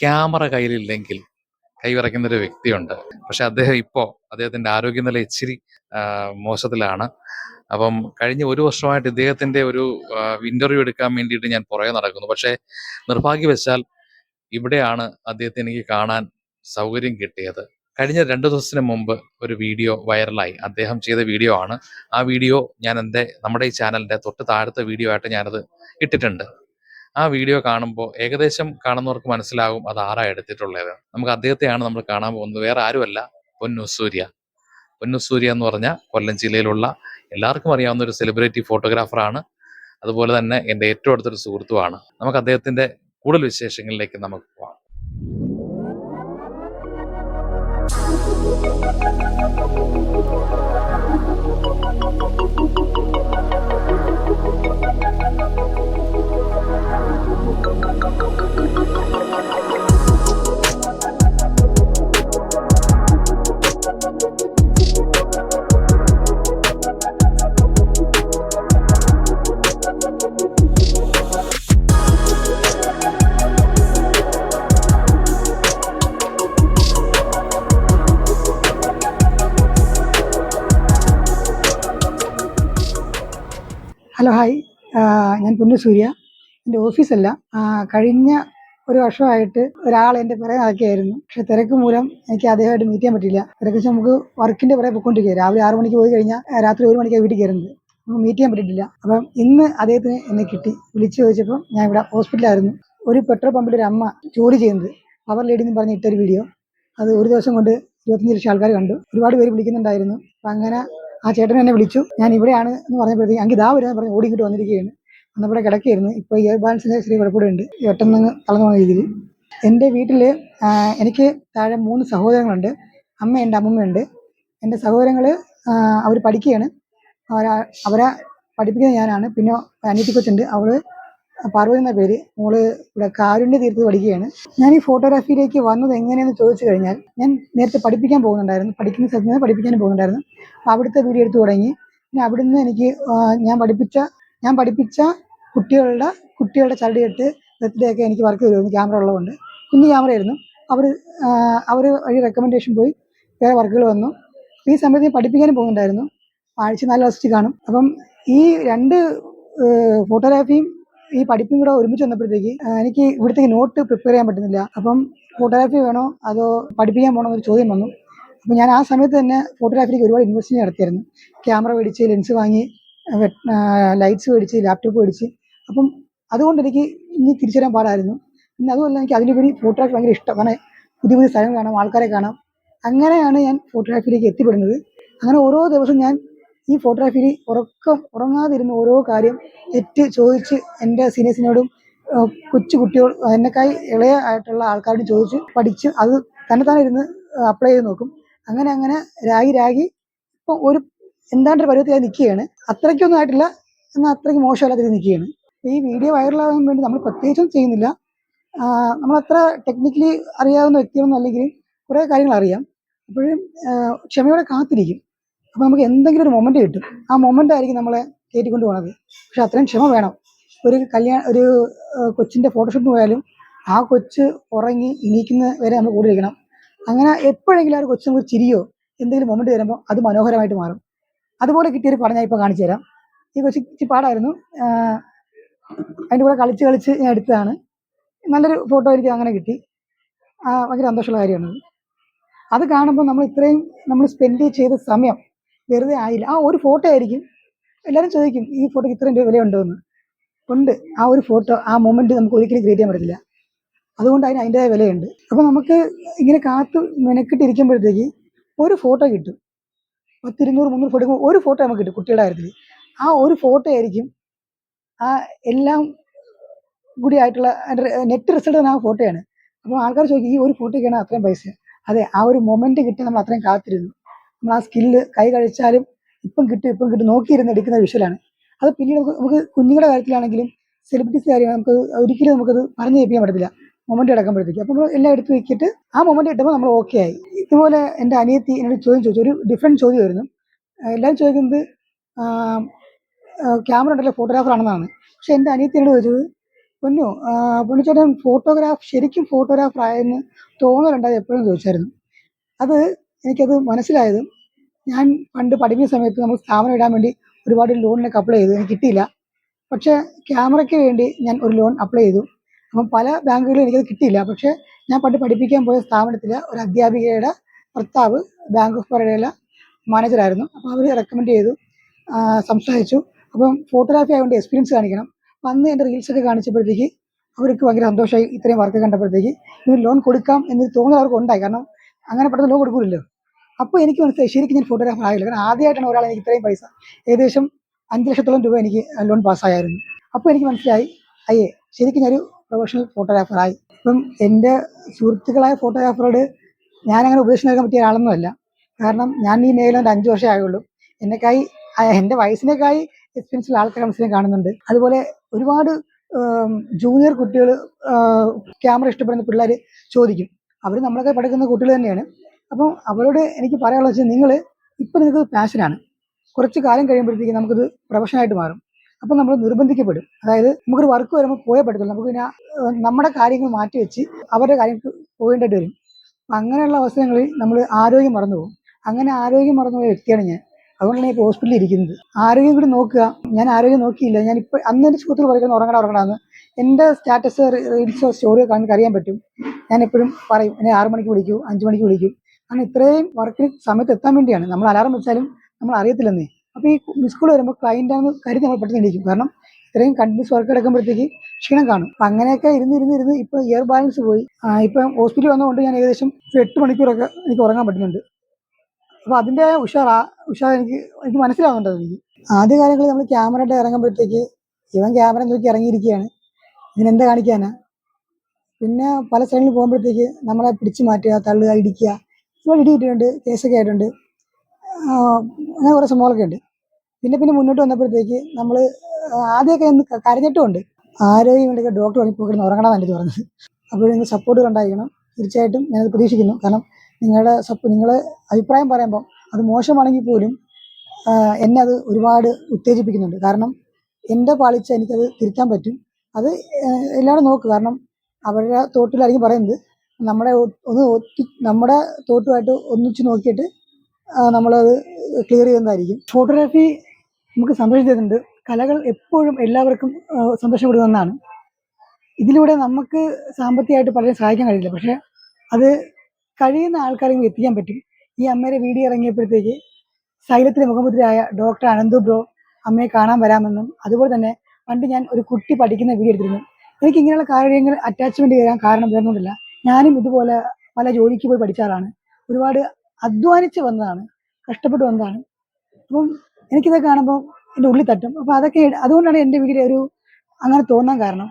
Camera കയ്യിലില്ലെങ്കിൽ കൈവിറയ്ക്കുന്ന ഒരു വ്യക്തിയുണ്ട്. പക്ഷെ അദ്ദേഹം ഇപ്പോൾ അദ്ദേഹത്തിന്റെ ആരോഗ്യനില ഇച്ചിരി മോശത്തിലാണ്. അപ്പം കഴിഞ്ഞ ഒരു വർഷമായിട്ട് ഇദ്ദേഹത്തിന്റെ ഒരു ഇന്റർവ്യൂ എടുക്കാൻ വേണ്ടിയിട്ട് ഞാൻ പുറകെ നടക്കുന്നു. പക്ഷേ നിർഭാഗ്യവശാൽ ഇവിടെയാണ് അദ്ദേഹത്തെ എനിക്ക് കാണാൻ സൗകര്യം കിട്ടിയത്. കഴിഞ്ഞ രണ്ടു ദിവസത്തിന് മുമ്പ് ഒരു വീഡിയോ വൈറലായി. അദ്ദേഹം ചെയ്ത വീഡിയോ ആണ്. ആ വീഡിയോ ഞാൻ എന്റെ നമ്മുടെ ഈ ചാനലിന്റെ തൊട്ട് താഴത്തെ വീഡിയോ ആയിട്ട് ഞാനത് ഇട്ടിട്ടുണ്ട്. ആ വീഡിയോ കാണുമ്പോൾ ഏകദേശം കാണുന്നവർക്ക് മനസ്സിലാകും അത് ആരാ എടുത്തിട്ടുള്ളത്. നമുക്ക് അദ്ദേഹത്തെയാണ് നമ്മൾ കാണാൻ പോകുന്നത്. വേറെ ആരുമല്ല. പൊന്നുസൂര്യ പൊന്നുസൂര്യ പൊന്നു സൂര്യ എന്ന് പറഞ്ഞാൽ കൊല്ലം ജില്ലയിലുള്ള എല്ലാവർക്കും അറിയാവുന്ന ഒരു സെലിബ്രിറ്റി ഫോട്ടോഗ്രാഫറാണ് അതുപോലെ തന്നെ എന്റെ ഏറ്റവും അടുത്തൊരു സുഹൃത്തുമാണ് നമുക്ക് അദ്ദേഹത്തിന്റെ കൂടുതൽ വിശേഷങ്ങളിലേക്ക് നമുക്ക് പോവാം. Hello hi. ഞാൻ പുണ്യസൂര്യ സൂര്യ. എന്റെ ഓഫീസല്ല. കഴിഞ്ഞ ഒരു വർഷമായിട്ട് ഒരാൾ എന്റെ പിറകെ നടക്കുകയായിരുന്നു. പക്ഷെ തിരക്ക് മൂലം എനിക്ക് അദ്ദേഹമായിട്ട് മീറ്റ് ചെയ്യാൻ പറ്റില്ല തിരക്ക് വെച്ചാൽ നമുക്ക് വർക്കിന്റെ പുറകെ പോയിക്കൊണ്ടിരിക്കുക രാവിലെ ആറ് മണിക്ക് പോയി കഴിഞ്ഞാൽ രാത്രി ഒരു മണിക്കാണ് വീട്ടിൽ കയറുന്നത്. നമുക്ക് മീറ്റ് ചെയ്യാൻ പറ്റിയിട്ടില്ല. അപ്പം ഇന്ന് അദ്ദേഹത്തിന് എന്നെ കിട്ടി. വിളിച്ചു ചോദിച്ചപ്പോൾ ഞാൻ ഇവിടെ ഹോസ്പിറ്റലായിരുന്നു ഒരു പെട്രോൾ പമ്പിൽ ഒരു അമ്മ ജോലി ചെയ്യുന്നത്. പവർ ലേഡി എന്ന് പറഞ്ഞ ഇട്ടൊരു വീഡിയോ. അത് ഒരു ദിവസം കൊണ്ട് ഇരുപത്തഞ്ച് ലക്ഷം ആൾക്കാർ കണ്ടു. ഒരുപാട് പേര് വിളിക്കുന്നുണ്ടായിരുന്നു. അപ്പം അങ്ങനെ ആ ചേട്ടൻ എന്നെ വിളിച്ചു. ഞാൻ ഇവിടെയാണ് എന്ന് പറഞ്ഞപ്പോഴത്തേക്ക് എനിക്ക് ഇതാ വരുമെന്ന് പറഞ്ഞ് ഓടിക്കിട്ട് വന്നിരിക്കുകയാണ്. അന്നവിടെ കിടക്കുകയായിരുന്നു. ഇപ്പോൾ ഇയർ ബാലൻസിന്റെ ചെറിയ കുഴപ്പമുണ്ട് പെട്ടെന്ന് തളർന്നു പോകുന്ന രീതിയിൽ. എന്റെ വീട്ടിൽ എനിക്ക് താഴെ മൂന്ന് സഹോദരങ്ങളുണ്ട്. അമ്മയുണ്ട് അമ്മമ്മയുണ്ട് എന്റെ സഹോദരങ്ങൾ അവർ പഠിക്കുകയാണ്. അവരാ അവരെ പഠിപ്പിക്കുന്നത് ഞാനാണ്. പിന്നെ അനിയത്തി കൊച്ചുണ്ട്. അവൾ പാർവതി എന്ന പേര്. മോൾ ഇവിടെ കാരുണ്യ തീർത്ത് പഠിക്കുകയാണ്. ഞാൻ ഈ ഫോട്ടോഗ്രാഫിയിലേക്ക് വന്നത് എങ്ങനെയെന്ന് ചോദിച്ചു കഴിഞ്ഞാൽ ഞാൻ നേരത്തെ പഠിപ്പിക്കാൻ പോകുന്നുണ്ടായിരുന്നു. പഠിക്കുന്ന സ്ഥലത്ത് നിന്ന് പഠിപ്പിക്കാൻ പോകുന്നുണ്ടായിരുന്നു. അവിടുത്തെ വീഡിയോ എടുത്തു തുടങ്ങി. പിന്നെ അവിടുന്ന് എനിക്ക് ഞാൻ പഠിപ്പിച്ച ഞാൻ പഠിപ്പിച്ച കുട്ടികളുടെ കുട്ടികളുടെ ചരടിയിട്ട് ബർത്ത്ഡേ എനിക്ക് വർക്ക് ചെയ്തിരുന്നു. ക്യാമറ ഉള്ളതുകൊണ്ട്. കുഞ്ഞു ക്യാമറ ആയിരുന്നു അവർ അവർ വഴി റെക്കമെൻഡേഷൻ പോയി. വേറെ വർക്കുകൾ വന്നു. ഈ സമയത്ത് ഞാൻ പഠിപ്പിക്കാനും പോകുന്നുണ്ടായിരുന്നു. ആഴ്ച നാല് ദിവസത്തിൽ കാണും. അപ്പം ഈ രണ്ട് ഫോട്ടോഗ്രാഫിയും ഈ പഠിപ്പും കൂടെ ഒരുമിച്ച് വന്നപ്പോഴത്തേക്ക് എനിക്ക് ഇവിടുത്തെ നോട്ട് പ്രിപ്പയർ ചെയ്യാൻ പറ്റുന്നില്ല. അപ്പം ഫോട്ടോഗ്രാഫി വേണോ? അതോ പഠിപ്പിക്കാൻ പോകണോ എന്നൊരു ചോദ്യം വന്നു. അപ്പം ഞാൻ ആ സമയത്ത് തന്നെ ഫോട്ടോഗ്രാഫിക്ക് ഒരുപാട് ഇൻവെസ്റ്റ് നടത്തിയായിരുന്നു. ക്യാമറ മേടിച്ച് ലെൻസ് വാങ്ങി ലൈറ്റ്സ് മേടിച്ച് ലാപ്ടോപ്പ് മേടിച്ച്. അപ്പം അതുകൊണ്ട് എനിക്ക് ഇനി തിരിച്ചു വരാൻ പാടായിരുന്നു. പിന്നെ അതുമല്ല എനിക്ക് അതിലുപരി ഫോട്ടോഗ്രാഫി ഭയങ്കര ഇഷ്ടം. കാരണം പുതിയ പുതിയ സ്ഥലങ്ങൾ കാണാം ആൾക്കാരെ കാണാം. അങ്ങനെയാണ് ഞാൻ ഫോട്ടോഗ്രാഫിയിലേക്ക് എത്തിപ്പെടുന്നത്. അങ്ങനെ ഓരോ ദിവസം ഞാൻ ഈ ഫോട്ടോഗ്രാഫിയിൽ ഉറക്കം ഉറങ്ങാതിരുന്ന ഓരോ കാര്യം തെറ്റ് ചോദിച്ച് എന്റെ സീനിയേഴ്സിനോടും കൊച്ചു കുട്ടികൾ എന്നെക്കായി ഇളയ ആയിട്ടുള്ള ആൾക്കാരോട് ചോദിച്ച് പഠിച്ച് അത് തന്നെ ഇരുന്ന് അപ്ലൈ ചെയ്ത് നോക്കും. അങ്ങനെ അങ്ങനെ രാഗി രാഗി ഇപ്പം ഒരു എന്താണ്ട് ഒരു ഞാൻ നിൽക്കുകയാണ്. അത്രയ്ക്കൊന്നും ആയിട്ടില്ല എന്നാൽ അത്രയ്ക്ക് മോശമല്ലാത്ത നിൽക്കുകയാണ്. ഈ വീഡിയോ വൈറലാകാൻ വേണ്ടി നമ്മൾ പ്രത്യേകിച്ചും ചെയ്യുന്നില്ല. നമ്മളത്ര ടെക്നിക്കലി അറിയാവുന്ന വ്യക്തികളൊന്നും അല്ലെങ്കിലും കുറേ കാര്യങ്ങൾ അറിയാം. അപ്പോഴും ക്ഷമയോടെ കാത്തിരിക്കും. അപ്പോൾ നമുക്ക് എന്തെങ്കിലും ഒരു മൊമെന്റ് കിട്ടും. ആ മൊമെന്റ് ആയിരിക്കും നമ്മളെ കയറ്റിക്കൊണ്ട് പോണത്. പക്ഷെ അത്രയും ക്ഷമ വേണം. ഒരു കല്യാണ ഒരു കൊച്ചിന്റെ ഫോട്ടോഷൂട്ട് പോയാലും ആ കൊച്ച് ഉറങ്ങി എണീക്കുന്ന വരെ നമ്മൾ കൂടി ഇരിക്കണം. അങ്ങനെ എപ്പോഴെങ്കിലും ആ ഒരു കൊച്ചിന് ഒരു ചിരിയോ എന്തെങ്കിലും മൊമെന്റ് വരുമ്പോൾ അത് മനോഹരമായിട്ട് മാറും. അതുപോലെ കിട്ടിയൊരു പടം ഞാൻ ഇപ്പോൾ കാണിച്ചു തരാം. ഈ കൊച്ചി ഇച്ചിരി പാടായിരുന്നു. അതിന്റെ കൂടെ കളിച്ച് കളിച്ച് ഞാൻ എടുത്തതാണ്. നല്ലൊരു ഫോട്ടോ എനിക്ക് അങ്ങനെ കിട്ടി. ഭയങ്കര സന്തോഷമുള്ള കാര്യമാണ്. അത് കാണുമ്പോൾ നമ്മൾ ഇത്രയും നമ്മൾ സ്പെൻഡ് ചെയ്ത സമയം വെറുതെ ആയില്ല. ആ ഒരു ഫോട്ടോ ആയിരിക്കും എല്ലാവരും ചോദിക്കും ഈ ഫോട്ടോക്ക് ഇത്രയും രൂപ വിലയുണ്ടോ എന്ന് ഉണ്ട്. ആ ഒരു ഫോട്ടോ ആ മൊമെന്റ് നമുക്ക് ഒരിക്കലും ക്രിയേറ്റ് ചെയ്യാൻ പറ്റത്തില്ല. അതുകൊണ്ട് അതിന് അതിന്റെതായ വിലയുണ്ട്. അപ്പോൾ നമുക്ക് ഇങ്ങനെ കാത്തു മെനക്കിട്ടിരിക്കുമ്പോഴത്തേക്ക് ഒരു ഫോട്ടോ കിട്ടും. പത്തിരുന്നൂറ് മുന്നൂറ് ഫോട്ടോ ഒരു ഫോട്ടോ നമുക്ക് കിട്ടും കുട്ടികളുടെ കാര്യത്തിൽ ആ ഒരു ഫോട്ടോ ആയിരിക്കും ആ എല്ലാം കൂടി ആയിട്ടുള്ള നെറ്റ് റിസൾട്ട് തന്നെ ആ ഫോട്ടോയാണ് അപ്പോൾ ആൾക്കാർ ചോദിക്കും ഈ ഒരു ഫോട്ടോയ്ക്കാണ് അത്രയും പൈസ? അതെ ആ ഒരു മൊമെന്റ് കിട്ടി നമ്മൾ അത്രയും കാത്തിരുന്നു. നമ്മൾ ആ സ്കില്ല് കൈ കഴിച്ചാലും ഇപ്പം കിട്ടും ഇപ്പം കിട്ടും നോക്കിയിരുന്ന് എടുക്കുന്ന വിഷ്വലാണ്. അത് പിന്നീട് നമുക്ക് നമുക്ക് കുഞ്ഞുങ്ങളുടെ കാര്യത്തിലാണെങ്കിലും സെലിബ്രിറ്റീസ് കാര്യങ്ങൾ നമുക്ക് ഒരിക്കലും നമുക്കത് പറഞ്ഞു കേൾപ്പിക്കാൻ പറ്റത്തില്ല. മൊമെന്റ് എടുക്കുമ്പോഴത്തേക്ക്. അപ്പോൾ നമ്മൾ എല്ലാം എടുത്ത് വെച്ചിട്ട് ആ മൊമെന്റ് കിട്ടുമ്പോൾ നമ്മൾ ഓക്കെ ആയി. ഇതുപോലെ എന്റെ അനിയത്തി എന്നോട് ചോദ്യം ചോദിച്ചു. ഒരു ഡിഫറെന്റ് ചോദ്യമായിരുന്നു. എല്ലാവരും ചോദിക്കുന്നത് ക്യാമറ ഉണ്ടല്ലോ ഫോട്ടോഗ്രാഫർ ആണെന്നാണ്. പക്ഷെ എന്റെ അനിയത്തി എന്നോട് ചോദിച്ചത് പൊന്നു പൊന്നുചേട്ടൻ ഫോട്ടോഗ്രാഫ് ശരിക്കും ഫോട്ടോഗ്രാഫർ ആയെന്ന് തോന്നലുണ്ടായത് എപ്പോഴും ചോദിച്ചായിരുന്നു. അത് എനിക്കത് മനസ്സിലായത് ഞാൻ പണ്ട് പഠിക്കുന്ന സമയത്ത് നമ്മൾ സ്ഥാപനം ഇടാൻ വേണ്ടി ഒരുപാട് ലോണിനൊക്കെ അപ്ലൈ ചെയ്തു. എനിക്ക് കിട്ടിയില്ല. പക്ഷേ ക്യാമറയ്ക്ക് വേണ്ടി ഞാൻ ഒരു ലോൺ അപ്ലൈ ചെയ്തു. അപ്പം പല ബാങ്കുകളിലും എനിക്കത് കിട്ടിയില്ല. പക്ഷേ ഞാൻ പണ്ട് പഠിപ്പിക്കാൻ പോയ സ്ഥാപനത്തിൽ ഒരു അധ്യാപികയുടെ ഭർത്താവ് ബാങ്ക് ഓഫ് ബറോഡയിലെ മാനേജറായിരുന്നു അപ്പോൾ അവർ റെക്കമെൻഡ് ചെയ്തു. സംസാരിച്ചു. അപ്പം ഫോട്ടോഗ്രാഫി ആയതുകൊണ്ട് എക്സ്പീരിയൻസ് കാണിക്കണം. അപ്പം അന്ന് എന്റെ റീൽസൊക്കെ കാണിച്ചപ്പോഴത്തേക്ക് അവർക്ക് ഭയങ്കര സന്തോഷമായി ഇത്രയും വർക്ക് കണ്ടപ്പോഴത്തേക്ക് ഇതിന് ലോൺ കൊടുക്കാം എന്ന് തോന്നൽ അവർക്ക് ഉണ്ടായി. കാരണം അങ്ങനെ പെട്ടെന്ന് ലോൺ കൊടുക്കില്ലല്ലോ അപ്പോൾ എനിക്ക് മനസ്സിലായി ശരിക്കും ഞാൻ ഫോട്ടോഗ്രാഫർ ആയില്ല. കാരണം ആദ്യമായിട്ടാണ് ഒരാൾ എനിക്ക് ഇത്രയും പൈസ. ഏകദേശം അഞ്ച് ലക്ഷത്തോളം രൂപ എനിക്ക് ലോൺ പാസ്സായിരുന്നു അപ്പോൾ എനിക്ക് മനസ്സിലായി അയ്യേ ശരിക്കും ഞാനൊരു പ്രൊഫഷണൽ ഫോട്ടോഗ്രാഫറായി ഇപ്പം എന്റെ സുഹൃത്തുക്കളായ ഫോട്ടോഗ്രാഫറോട് ഞാനങ്ങനെ ഉപദേശം നൽകാൻ പറ്റിയ ആളൊന്നുമല്ല കാരണം ഞാൻ ഈ മേഖല ഒരു അഞ്ച് വർഷമേ ആയുള്ളൂ. എന്നെക്കായി എന്റെ വയസ്സിനേക്കായി എക്സ്പീരിയൻസുള്ള ആൾക്കാർ മനസ്സിനെ കാണുന്നുണ്ട്. അതുപോലെ ഒരുപാട് ജൂനിയർ കുട്ടികൾ ക്യാമറ ഇഷ്ടപ്പെടുന്ന പിള്ളേർ ചോദിക്കും. അവർ നമ്മളൊക്കെ പഠിക്കുന്ന കുട്ടികൾ തന്നെയാണ്. അപ്പം അവരോട് എനിക്ക് പറയാനുള്ളത് വെച്ചാൽ നിങ്ങൾ ഇപ്പം നിങ്ങൾക്ക് പാഷനാണ് കുറച്ച് കാലം കഴിയുമ്പോഴത്തേക്ക് നമുക്കിത് പ്രൊഫഷനായിട്ട് മാറും. അപ്പം നമ്മൾ നിർബന്ധിക്കപ്പെടും. അതായത് നമുക്കൊരു വർക്ക് വരുമ്പോൾ പോയേ പറ്റത്തില്ല നമുക്ക് പിന്നെ നമ്മുടെ കാര്യങ്ങൾ മാറ്റി വെച്ച് അവരുടെ കാര്യങ്ങൾക്ക് പോകേണ്ടതായിട്ട് വരും. അപ്പം അങ്ങനെയുള്ള അവസരങ്ങളിൽ നമ്മൾ ആരോഗ്യം മറന്നു പോകും. അങ്ങനെ ആരോഗ്യം മറന്നു പോയ വ്യക്തിയാണ് ഞാൻ. അതുകൊണ്ടാണ് ഇപ്പോൾ ഹോസ്പിറ്റലിൽ ഇരിക്കുന്നത്. ആരോഗ്യം കൂടി നോക്കുക. ഞാൻ ആരോഗ്യം നോക്കിയില്ല. ഞാൻ ഇപ്പോൾ അന്ന് എന്റെ സുഹൃത്തുക്കൾ പറയുന്നത് ഉറങ്ങണം ഉറങ്ങണമെന്ന് എന്റെ സ്റ്റാറ്റസ് റീൽസോ സ്റ്റോറിയോ കാണുമ്പോൾ അറിയാൻ പറ്റും. ഞാൻ എപ്പോഴും പറയും എന്നെ ആറ് മണിക്ക് വിളിക്കൂ അഞ്ച് മണിക്ക് വിളിക്കൂ കാരണം ഇത്രയും വർക്കിന് സമയത്ത് എത്താൻ വേണ്ടിയാണ്. നമ്മൾ അലാറം വെച്ചാലും നമ്മൾ അറിയത്തില്ലെന്നേ. അപ്പോൾ ഈ മിസ് കോൾ വരുമ്പോൾ ആണ് കരുതി നമ്മൾ പെട്ടെന്ന് ഇരിക്കും കാരണം ഇത്രയും കണ്ടിന്യൂസ് വർക്ക് എടുക്കുമ്പോഴത്തേക്ക് ക്ഷീണം കാണും. അപ്പം അങ്ങനെയൊക്കെ ഇരുന്ന് ഇരുന്ന് ഇരുന്ന് ഇയർ ബാലൻസ് പോയി. ഇപ്പം ഹോസ്പിറ്റലിൽ വന്നതുകൊണ്ട് ഞാൻ ഏകദേശം എട്ട് മണിക്കൂറൊക്കെ എനിക്ക് ഉറങ്ങാൻ പറ്റുന്നുണ്ട്. അപ്പോൾ അതിന്റെ ഉഷാർ ഉഷാർ എനിക്ക് എനിക്ക് മനസ്സിലാവുന്നുണ്ട് എനിക്ക്. ആദ്യ കാലങ്ങളിൽ നമ്മൾ ക്യാമറയുടെ ഇറങ്ങുമ്പോഴത്തേക്ക് ഇവൻ ക്യാമറ നോക്കി ഇറങ്ങിയിരിക്കുകയാണ്. ഇതിനെന്താ കാണിക്കാനാ? പിന്നെ പല സ്ഥലങ്ങളിൽ പോകുമ്പോഴത്തേക്ക് നമ്മളെ പിടിച്ചു മാറ്റുക തള്ളുക ഇടിക്കുക. ഒരുപാട് ഇടി കിട്ടിയിട്ടുണ്ട് കേസൊക്കെ ആയിട്ടുണ്ട്. അങ്ങനെ കുറേ സംഭവങ്ങളൊക്കെ ഉണ്ട്. പിന്നെ പിന്നെ മുന്നോട്ട് വന്നപ്പോഴത്തേക്ക് നമ്മൾ ആദ്യമൊക്കെ ഒന്ന് കരഞ്ഞിട്ടുമുണ്ട്. ആരോഗ്യം വേണ്ടിയൊക്കെ ഡോക്ടർ പറഞ്ഞപ്പോൾ കിടന്ന് ഉറങ്ങണം എനിക്ക് പറഞ്ഞത്. അപ്പോൾ നിങ്ങൾ സപ്പോർട്ടുകൾ ഉണ്ടായിരിക്കണം തീർച്ചയായിട്ടും ഞാനത് പ്രതീക്ഷിക്കുന്നു. കാരണം നിങ്ങളുടെ സപ്പോ നിങ്ങളെ അഭിപ്രായം പറയുമ്പോൾ അത് മോശമാണെങ്കിൽ പോലും എന്നെ അത് ഒരുപാട് ഉത്തേജിപ്പിക്കുന്നുണ്ട്. കാരണം എന്റെ പാളിച്ച എനിക്കത് തിരുത്താൻ പറ്റും. അത് എല്ലാവരും നോക്ക്. കാരണം അവരുടെ തോട്ടിലായിരിക്കും പറയുന്നത്. നമ്മുടെ ഒന്ന് ഒത്തി നമ്മുടെ തോട്ടുമായിട്ട് ഒന്നിച്ച് നോക്കിയിട്ട് നമ്മളത് ക്ലിയർ ചെയ്യുന്നതായിരിക്കും. ഫോട്ടോഗ്രാഫി നമുക്ക് സന്തോഷം തരുന്നുണ്ട്. കലകൾ എപ്പോഴും എല്ലാവർക്കും സന്തോഷപ്പെടുന്നതാണ് ഇതിലൂടെ നമുക്ക് സാമ്പത്തികമായിട്ട് പലരും സഹായിക്കാൻ കഴിയില്ല. പക്ഷേ അത് കഴിയുന്ന ആൾക്കാരെങ്കിലും എത്തിക്കാൻ പറ്റും. ഈ അമ്മയുടെ വീഡിയോ ഇറങ്ങിയപ്പോഴത്തേക്ക് സൈലത്തിലെ മുഖമുദ്രയായ ഡോക്ടർ അനന്തു ബ്രോ അമ്മയെ കാണാൻ വരാമെന്നും അതുപോലെ തന്നെ പണ്ട് ഞാൻ ഒരു കുട്ടി പഠിക്കുന്ന വീഡിയോ എടുത്തിരുന്നു. എനിക്ക് ഇങ്ങനെയുള്ള കാര്യങ്ങൾ അറ്റാച്ച്മെന്റ് ചെയ്യാൻ കാരണം വേറൊന്നുമില്ല ഞാനും ഇതുപോലെ പല ജോലിക്ക് പോയി പഠിച്ച ആളാണ്. ഒരുപാട് അധ്വാനിച്ച് വന്നതാണ്. കഷ്ടപ്പെട്ട് വന്നതാണ്. അപ്പം എനിക്കിതൊക്കെ കാണുമ്പോൾ എന്റെ ഉള്ളിൽ തട്ടും. അപ്പോൾ അതൊക്കെ അതുകൊണ്ടാണ് എന്റെ വീട്ടിൽ ഒരു അങ്ങനെ തോന്നാൻ കാരണം.